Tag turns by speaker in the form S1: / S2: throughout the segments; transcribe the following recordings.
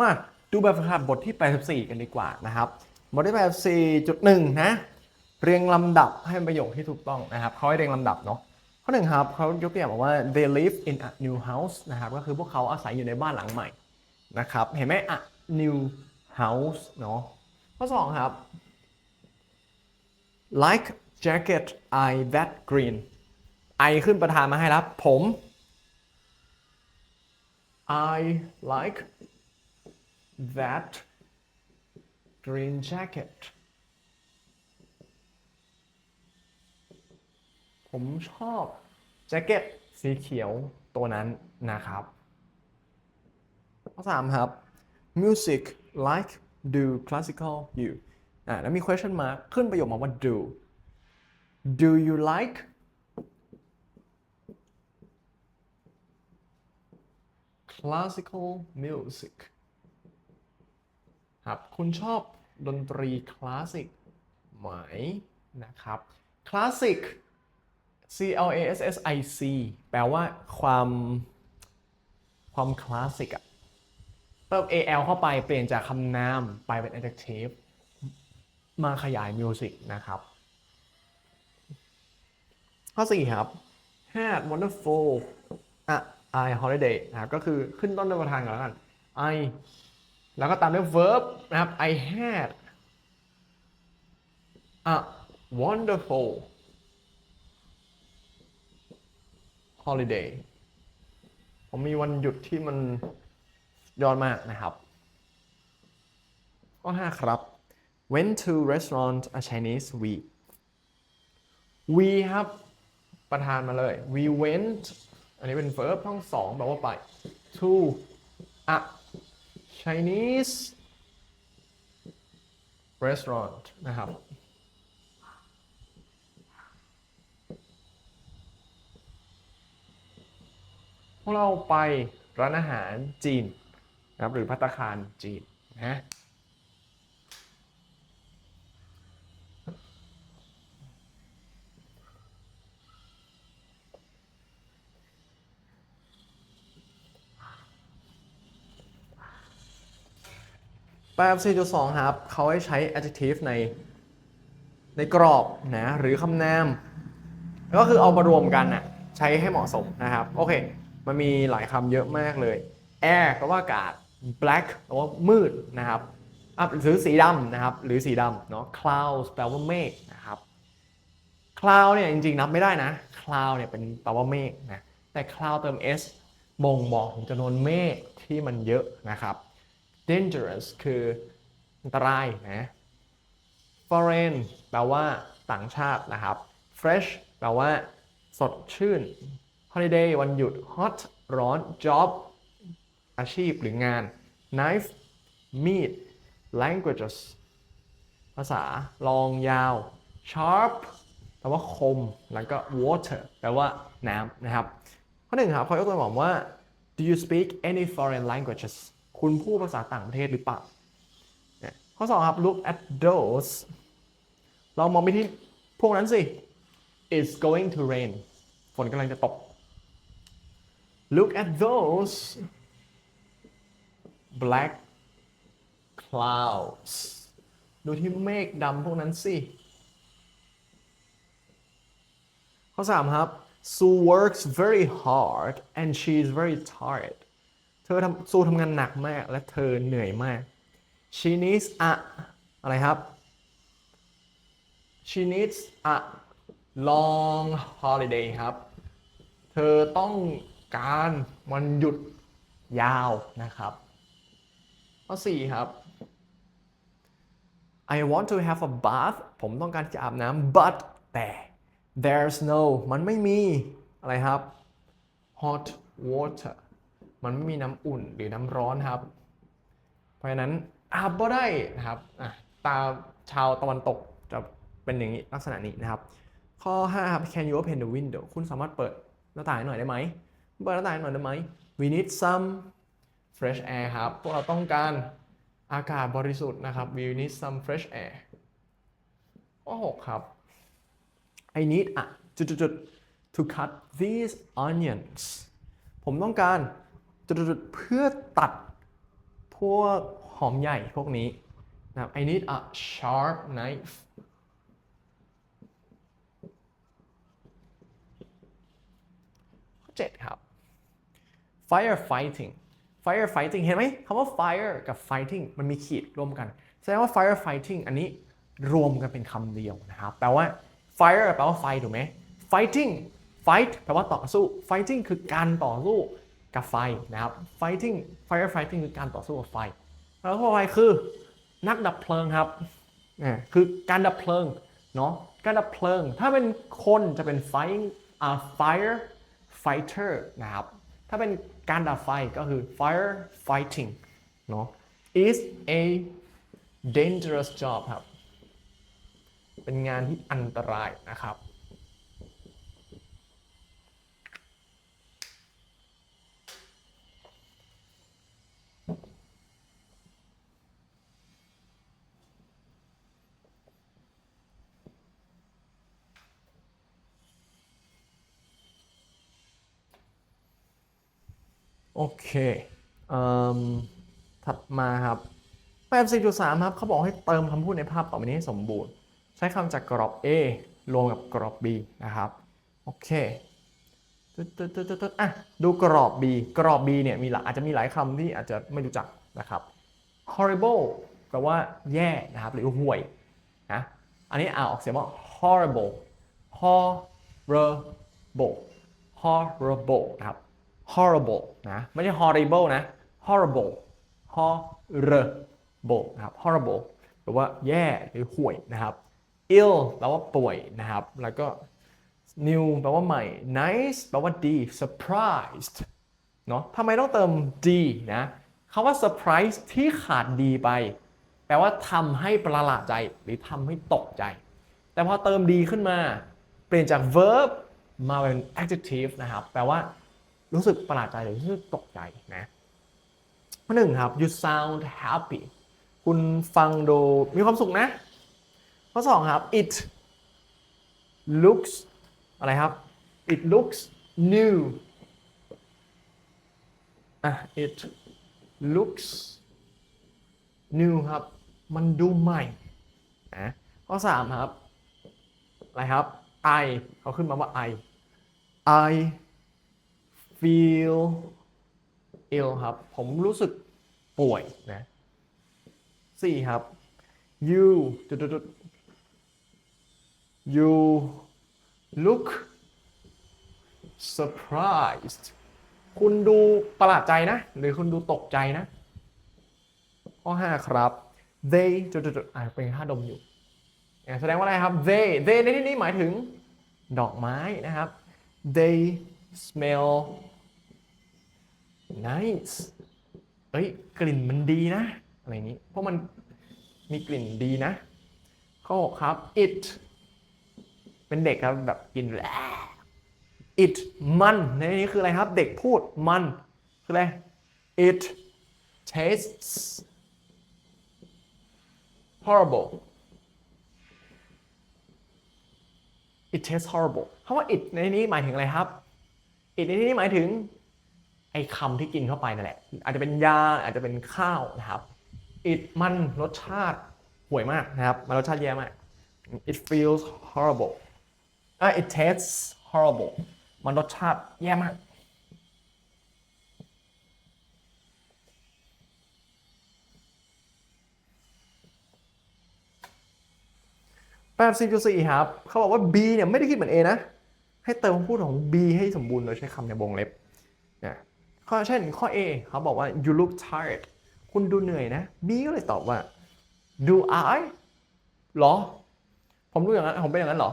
S1: มาดูแบบฝึกหัดบทที่ 84 กันดีกว่านะครับบทที่ 84.1 นะ เรียงลำดับให้ประโยคที่ถูกต้องนะครับเขาให้เรียงลำดับเนาะข้อหนึ่งครับเขายกตัวอย่างบอกว่า they live in a new house นะครับก็คือพวกเขาอาศัยอยู่ในบ้านหลังใหม่นะครับเห็นไหม a new house เนาะข้อสองครับ like jacket I that green ไอขึ้นประธานมาให้แล้วผม I like that green jacket ผมชอบแจ็คเก็ตสีเขียวตัวนั้นนะครับข้อสามครับ music like do classical you อ่าแล้วมี question mark ขึ้นประโยคมาว่า do do you like classical music ครับ คุณชอบดนตรีคลาสสิกไหมนะครับ คลาสสิก C L A S S I C แปลว่าความความคลาสสิกอะเติม A L เข้าไปเปลี่ยนจากคำนามไปเป็น adjective มาขยาย music นะครับ ข้อ 4 ครับ had wonderful อะ I holiday นะครับก็คือขึ้นต้นด้วยประธานก่อนแล้วกัน I แล้วก็ตามด้วย verb นะครับ I had a wonderful holiday ผมมีวันหยุดที่มันยอดมากนะครับ ข้อ 5 ครับ went to restaurant a Chinese we we ครับ ประธานมาเลย we went อันนี้เป็น verb ทั้งสองแปลว่าไป to a Chinese restaurant นะครับ พวกเราไปร้านอาหารจีนนะครับหรือพัตคารจีนนะ แปดสี่จุดสองครับเขาให้ใช้ adjective ในในกรอบนะหรือคำนาม ก็คือเอามารวมกันน่ะใช้ให้เหมาะสมนะครับโอเค มันมีหลายคำเยอะมากเลย air แปลว่าอากาศ black แปลว่ามืดนะครับหรือสีดำนะครับ หรือสีดำเนาะ clouds แปลว่าเมฆนะครับ cloud เนี่ยจริงๆนับไม่ได้นะ cloud เนี่ยเป็นแปลว่าเมฆนะแต่ cloud เติม s บ่งบอกถึงจำนวนเมฆที่มันเยอะนะครับ dangerous คืออันตรายนะ foreign แปลว่าต่างชาตินะครับ fresh แปลว่า สดชื่น holiday วันหยุด hot ร้อน job อาชีพหรืองาน knife meat languages ภาษาลองยาว sharp แปลว่าคม แล้วก็ water แปลว่าน้ำนะครับ ข้อหนึ่งครับเขายกตัวอย่างว่า do you speak any foreign languages คุณพูดภาษาต่างประเทศหรือเปล่า ข้อ 2 ครับ look at those เรามองไปที่พวกนั้นสิ it's going to rain ฝนกำลังจะตก look at those black clouds ดูที่เมฆดำพวกนั้นสิ ข้อ 3 ครับ Sue works very hard and she is very tired เธอทำซูทำงานหนักมาก และเธอเหนื่อยมาก she needs a อะไรครับ she needs a long holiday ครับ เธอต้องการวันหยุดยาวนะครับ ข้อ 4 ครับ I want to have a bath ผมต้องการจะอาบน้ำ but แต่ there's no มันไม่มี อะไรครับ hot water มันไม่มีน้ำอุ่นหรือน้ำร้อนครับ เพราะฉะนั้นอาบบ่ได้นะครับตาชาวตะวันตกจะเป็นอย่างนี้ลักษณะนี้นะครับ ข้อ5ครับ Can you open the window คุณสามารถเปิดหน้าต่างหน่อยได้ไหมเปิดหน้าต่างหน่อยได้ไหม We need some fresh air ครับ พวกเราต้องการอากาศบริสุทธิ์นะครับ We need some fresh air ข้อ6ครับ I need อะจุดๆ to cut these onions ผมต้องการ จุดๆเพื่อตัดพวกหอมใหญ่พวกนี้นะครับ I need a sharp knife ข้อเจ็ดครับ firefighting firefighting เห็นไหมคำว่า fire กับ fighting มันมีขีดรวมกัน แสดงว่า firefighting อันนี้รวมกันเป็นคำเดียวนะครับ แปลว่า fire แปลว่าไฟถูกไหม fighting fight แปลว่าต่อสู้ fighting คือการต่อสู้ กับไฟนะครับ fighting firefighting คือการต่อสู้กับไฟแล้วข้อไปคือนักดับเพลิงครับอ่คือการดับเพลิงเนาะการดับเพลิง ถ้าเป็นคนจะเป็น fighting a fire fighter นะครับ ถ้าเป็นการดับไฟก็คือ fire fighting เนาะ is a dangerous job ครับ เป็นงานที่อันตรายนะครับ โอเคเอิ่มถัดมาครับแปดสี่จุดสามครับเขาบอกให้เติมคำพูดในภาพต่อไปนี้ให้สมบูรณ์ ใช้คำจากกรอบ A รวมกับกรอบ B นะครับ โอเคตึ๊ดตึ๊ดตึ๊ดตุ๊ดอะดูกรอบ B กรอบ B เนี่ยมีหลายอาจจะมีหลายคำที่อาจจะไม่รู้จักนะครับ horrible แปลว่าแย่นะครับ หรือห่วยนะอันนี้อ่านออกเสียงว่า horrible horrible horrible นะครับ horrible นะไม่ใช่ horrible นะ horrible horrible นะครับ horrible แปลว่าแย่หรือห่วยนะครับ ill แปลว่าป่วยนะครับ แล้วก็ new แปลว่าใหม่ nice แปลว่าดี surprised เนาะทำไมต้องเติม d นะคำว่า surprise ที่ขาดดีไป แปลว่าทำให้ประหลาดใจหรือทำให้ตกใจ แต่พอเติมดีขึ้นมา เปลี่ยนจาก verb มาเป็น adjective นะครับ แปลว่า รู้สึกประหลาดใจหรือรู้สึกตกใจนะข้อหนึ่งครับ you sound happy คุณฟังดูมีความสุขนะ ข้อสองครับ it looks อะไรครับ it looks new อะ it looks new ครับ มันดูใหม่นะข้อสามครับ อะไรครับ I เขาขึ้นมาว่า I I feel ill ครับ ผมรู้สึกป่วยนะสี่ครับ you จุดจุดจุด you look surprised คุณดูประหลาดใจนะ หรือคุณดูตกใจนะ ข้อ5ครับ they จุดจุดจุดอ่าเป็นค่าดมอยู่ แสดงว่าอะไรครับ they they ในที่นี้หมายถึงดอกไม้นะครับ they smell nice เอ้ยกลิ่นมันดีนะ อะไรอย่างนี้ เพราะมันมีกลิ่นดีนะ ข้อ6ครับ it เป็นเด็กครับแบบกินแหละ it มันในนี้คืออะไรครับ เด็กพูดมันคืออะไร it tastes horrible it tastes horrible คำว่า it ในนี้หมายถึงอะไรครับ it ในนี้หมายถึง ไอ้คำที่กินเข้าไปนั่นแหละ อาจจะเป็นยาอาจจะเป็นข้าวนะครับ it มันรสชาติห่วยมากนะครับ มันรสชาติแย่มาก it feels horrible อะ it tastes horrible มันรสชาติแย่มาก แปดสี่จุดสี่ครับ เขาบอกว่า B เนี่ยไม่ได้คิดเหมือน A นะ ให้เติมคำพูดของ B ให้สมบูรณ์โดยใช้คำในวงเล็บนะ ข้อเช่นข้อ A เขาบอกว่า you look tired คุณดูเหนื่อยนะ B ก็เลยตอบว่า do I หรอ ผมดูอย่างนั้น ผมเป็นอย่างนั้นหรอ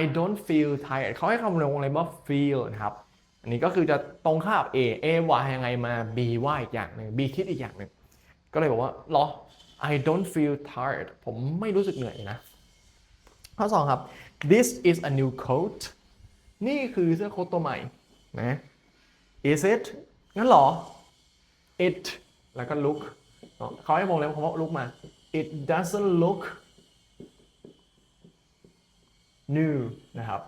S1: I don't feel tired เขาให้คำในวงเล็บว่า feel นะครับ อันนี้ก็คือจะตรงข้าม A A ว่ายังไงมา B ว่าอีกอย่างหนึ่ง B คิดอีกอย่างหนึ่ง ก็เลยบอกว่าเหรอ I don't feel tired ผมไม่รู้สึกเหนื่อยนะ ข้อสองครับ this is a new coat นี่คือเสื้อโค้ทตัวใหม่นะ is it งั้นเหรอ it แล้วก็ look เขาให้วงเล็บคำว่า look มา it doesn't look new นะครับ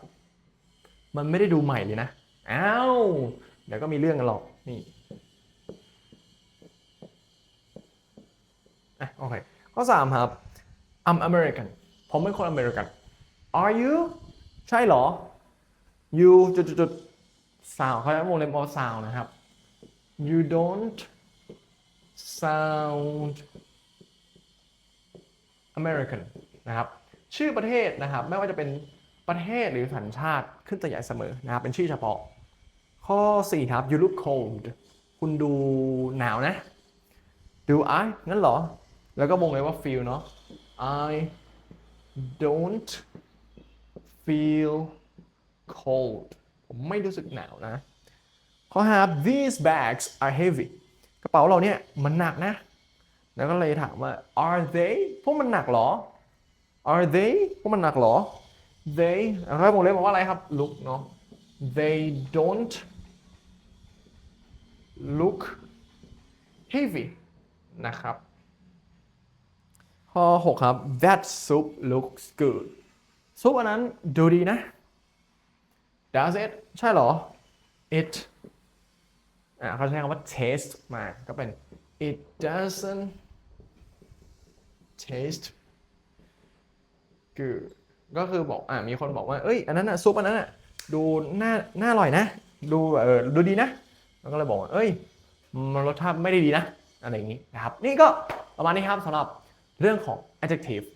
S1: มันไม่ได้ดูใหม่เลยนะ อ้าว เดี๋ยวก็มีเรื่องกันหรอก นี่อะโอเค ข้อ 3 ครับ I'm American ผมเป็นคนอเมริกัน Are you ใช่เหรอ You จุดจุดจุด sound เขาจะวงเล็บว่า sound นะครับ You don't sound American นะครับ ชื่อประเทศนะครับ ไม่ว่าจะเป็นประเทศหรือสัญชาติขึ้นตัวใหญ่เสมอนะครับ เป็นชื่อเฉพาะ ข้อ 4 ครับ You look cold คุณดูหนาวนะ Do I งั้นเหรอ แล้วก็วงเลยว่า feel เนาะ I don't feel cold ผมไม่รู้สึกหนาวนะ ข้อ5 These bags are heavy กระเป๋าเราเนี่ยมันหนักนะ แล้วก็เลยถามว่า Are they พวกมันหนักหรอ Are they พวกมันหนักหรอ They แล้วก็วงเล็บบอกว่าอะไรครับ look เนาะ They don't look heavy นะครับ ข้อ 6 ครับ That soup looks good ซุปอันนั้นดูดีนะ Does it ใช่เหรอ It อ่าเขาใช้คำว่า taste มาก็เป็น It doesn't taste good ก็คือบอกอ่ามีคนบอกว่า เอ้ย อันนั้นน่ะซุปอันนั้นน่ะดูน่าน่าอร่อยนะ ดูเออดูดีนะแล้วก็เลยบอกว่า เอ้ยมันรสชาติไม่ได้ดีนะ อะไรอย่างนี้นะครับ นี่ก็ประมาณนี้ครับสำหรับเรื่องของ adjective